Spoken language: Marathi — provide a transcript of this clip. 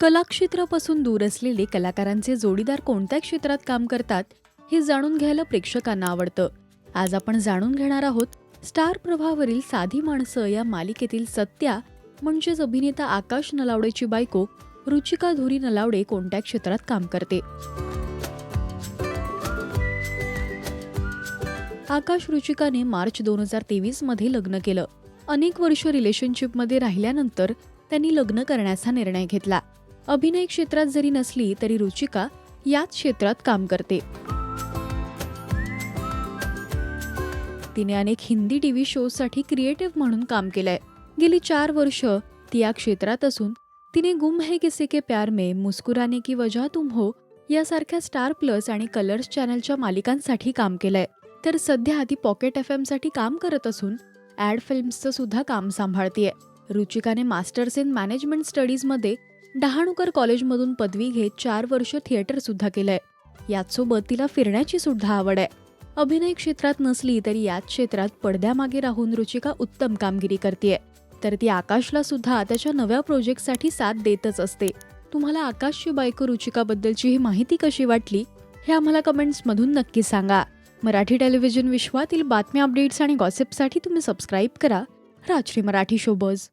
कलाक्षेत्रापासून दूर असलेले कलाकारांचे जोडीदार कोणत्या क्षेत्रात काम करतात हे जाणून घ्यायला प्रेक्षकांना आवडतं. आज आपण जाणून घेणार आहोत स्टार प्रभावरील साधी माणसं या मालिकेतील सत्या म्हणजेच अभिनेता आकाश नलावडेची बायको रुचिका धुरी नलावडे कोणत्या क्षेत्रात काम करते. आकाश रुचिकाने मार्च दोन हजार तेवीसमध्ये लग्न केलं. अनेक वर्ष रिलेशनशिपमध्ये राहिल्यानंतर त्यांनी लग्न करण्याचा निर्णय घेतला. अभिनय क्षेत्रात जरी नसली तरी रुचिका याच क्षेत्रात काम करते. तिने अनेक हिंदी टीव्ही शोजसाठी क्रिएटिव्ह म्हणून काम केलंय. गेली चार वर्ष ती या क्षेत्रात असून तिने गुम है किसी के प्यार में मुस्कुराने की वजह तुम हो यासारख्या स्टार प्लस आणि कलर्स चॅनलच्या मालिकांसाठी काम केलंय. तर सध्या ती पॉकेट एफसाठी काम करत असून ॲड फिल्म्सचं सुद्धा काम सांभाळतीये. रुचिकाने मास्टर्स इन मॅनेजमेंट स्टडीजमध्ये डहाणूकर कॉलेजमधून पदवी घेत चार वर्ष थिएटरसुद्धा केलंय. याचसोबत तिला फिरण्याची सुद्धा आवड आहे. अभिनय क्षेत्रात नसली तरी याच क्षेत्रात पडद्यामागे राहून रुचिका उत्तम कामगिरी करते तर ती आकाशला सुद्धा त्याच्या नव्या प्रोजेक्टसाठी साथ देतच असते. तुम्हाला आकाशची बायको रुचिकाबद्दलची ही माहिती कशी वाटली हे आम्हाला कमेंट्समधून नक्की सांगा. मराठी टेलिव्हिजन विश्वातील बातम्या अपडेट्स आणि गॉसिपसाठी तुम्ही सबस्क्राईब करा. राजश्री मराठी शोबज